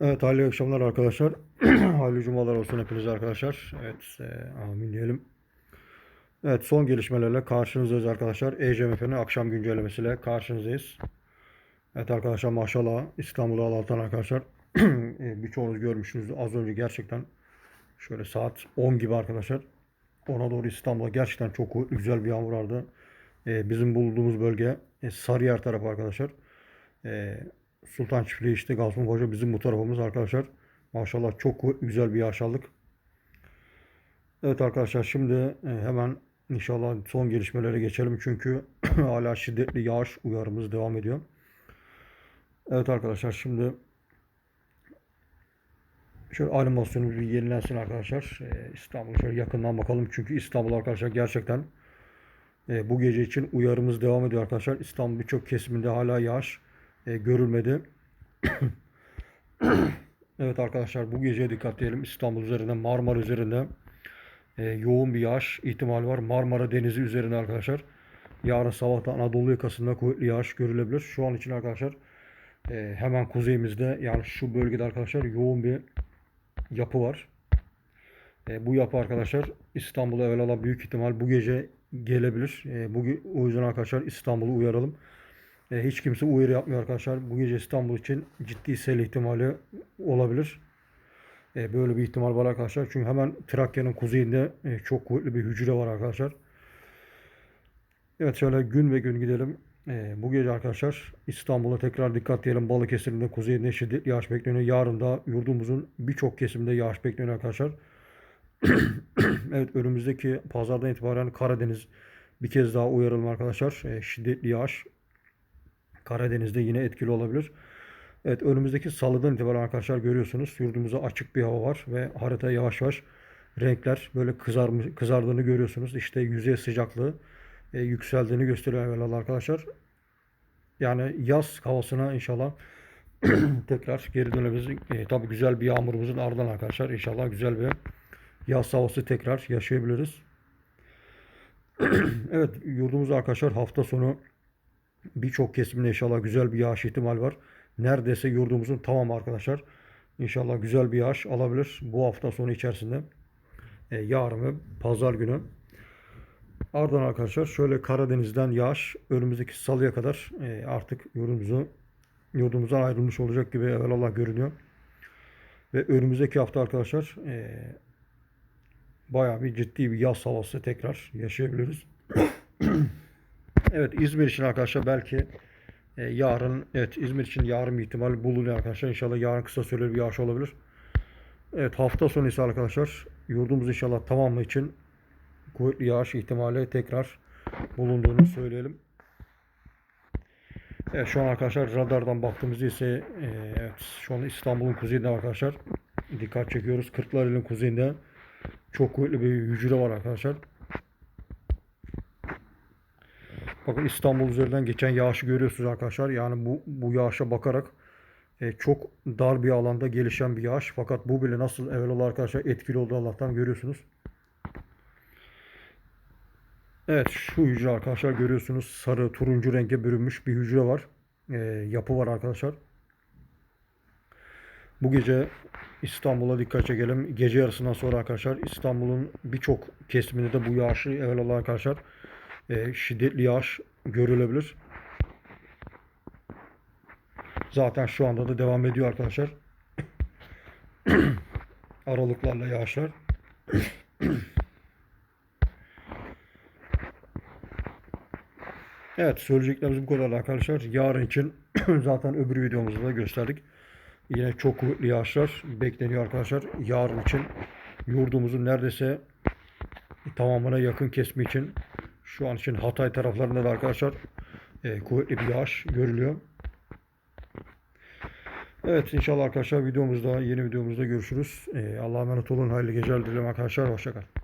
Evet, hayırlı akşamlar arkadaşlar. hayırlı cumalar olsun hepinize arkadaşlar. Evet, e, amin diyelim. Evet, son gelişmelerle karşınızdayız arkadaşlar. ECMF'nin akşam güncellemesiyle karşınızdayız. Evet arkadaşlar maşallah İstanbul'u Allah'tan arkadaşlar. e, birçoğunuz görmüşsünüz. Az önce gerçekten şöyle saat 10 gibi arkadaşlar. Ona doğru İstanbul'a gerçekten çok güzel bir yağmur vardı. E, bizim bulunduğumuz bölge e, Sarıyer tarafı arkadaşlar. E, Sultan Çiftliği işte Gazipaşa bizim bu tarafımız arkadaşlar. Maşallah çok güzel bir yağış aldık. Evet arkadaşlar şimdi e, hemen inşallah son gelişmelere geçelim. Çünkü hala şiddetli yağış uyarımız devam ediyor. Evet arkadaşlar şimdi şöyle animasyonu bir yenilensin arkadaşlar. E, İstanbul'a şöyle yakından bakalım. Çünkü İstanbul arkadaşlar gerçekten e, bu gece için uyarımız devam ediyor arkadaşlar. İstanbul birçok kesiminde hala yağış e, görülmedi. evet arkadaşlar bu gece dikkat diyelim İstanbul üzerinde Marmara üzerinde e, yoğun bir yağış ihtimali var. Marmara Denizi üzerinde arkadaşlar. Yarın sabahta Anadolu yakasında kuvvetli yağış görülebilir. Şu an için arkadaşlar e, hemen kuzeyimizde yani şu bölgede arkadaşlar yoğun bir yapı var. E, bu yapı arkadaşlar İstanbul'a evvela büyük ihtimal bu gece gelebilir. E, bugün o yüzden arkadaşlar İstanbul'u uyaralım. E, hiç kimse uyarı yapmıyor arkadaşlar. Bu gece İstanbul için ciddi sel ihtimali olabilir. E, böyle bir ihtimal var arkadaşlar. Çünkü hemen Trakya'nın kuzeyinde e, çok kuvvetli bir hücre var arkadaşlar. Evet şöyle gün ve gün gidelim. E, bu gece arkadaşlar İstanbul'a tekrar dikkat diyelim. Balıkesir'in de kuzeyinde şiddetli yağış bekleniyor. Yarın da yurdumuzun birçok kesiminde yağış bekleniyor arkadaşlar. evet önümüzdeki pazardan itibaren Karadeniz bir kez daha uyaralım arkadaşlar. E, şiddetli yağış Karadeniz'de yine etkili olabilir. Evet önümüzdeki salıdan itibaren arkadaşlar görüyorsunuz yurdumuza açık bir hava var ve harita yavaş yavaş renkler böyle kızarmış, kızardığını görüyorsunuz. İşte yüzey sıcaklığı e, yükseldiğini gösteriyor evvelallah arkadaşlar. Yani yaz havasına inşallah tekrar geri dönebiliriz. E, tabii güzel bir yağmurumuzun ardından arkadaşlar inşallah güzel bir yaz havası tekrar yaşayabiliriz. evet yurdumuz arkadaşlar hafta sonu birçok kesimde inşallah güzel bir yağış ihtimal var. Neredeyse yurdumuzun tamamı arkadaşlar inşallah güzel bir yağış alabilir bu hafta sonu içerisinde. E, yarın ve pazar günü. Ardından arkadaşlar şöyle Karadeniz'den yağış önümüzdeki salıya kadar e, artık yurdumuzu yurdumuzdan ayrılmış olacak gibi evvelallah görünüyor. Ve önümüzdeki hafta arkadaşlar e, bayağı bir ciddi bir yaz havası tekrar yaşayabiliriz. Evet İzmir için arkadaşlar belki e, yarın evet İzmir için yarın ihtimal bulunuyor arkadaşlar. İnşallah yarın kısa süreli bir yağış olabilir. Evet hafta sonu ise arkadaşlar yurdumuz inşallah tamamı için kuvvetli yağış ihtimali tekrar bulunduğunu söyleyelim. Evet şu an arkadaşlar radardan baktığımızda ise e, evet şu an İstanbul'un kuzeyinde arkadaşlar dikkat çekiyoruz. Kırklareli'nin kuzeyinde çok kuvvetli bir hücre var arkadaşlar. Bakın İstanbul üzerinden geçen yağışı görüyorsunuz arkadaşlar. Yani bu bu yağışa bakarak e, çok dar bir alanda gelişen bir yağış. Fakat bu bile nasıl evvelallah arkadaşlar etkili oldu Allah'tan görüyorsunuz. Evet şu hücre arkadaşlar görüyorsunuz sarı turuncu renge bürünmüş bir hücre var. E, yapı var arkadaşlar. Bu gece İstanbul'a dikkat çekelim. Gece yarısından sonra arkadaşlar İstanbul'un birçok kesiminde de bu yağışı evvelallah arkadaşlar e, şiddetli yağış görülebilir. Zaten şu anda da devam ediyor arkadaşlar. Aralıklarla yağışlar. Evet söyleyeceklerimiz bu kadar arkadaşlar. Yarın için zaten öbür videomuzda da gösterdik. Yine çok kuvvetli yağışlar bekleniyor arkadaşlar. Yarın için yurdumuzun neredeyse tamamına yakın kesmi için şu an için Hatay taraflarında da arkadaşlar e, kuvvetli bir yağış görülüyor. Evet inşallah arkadaşlar videomuzda yeni videomuzda görüşürüz. E, Allah'a emanet olun. Hayırlı geceler dilerim arkadaşlar. Hoşçakalın.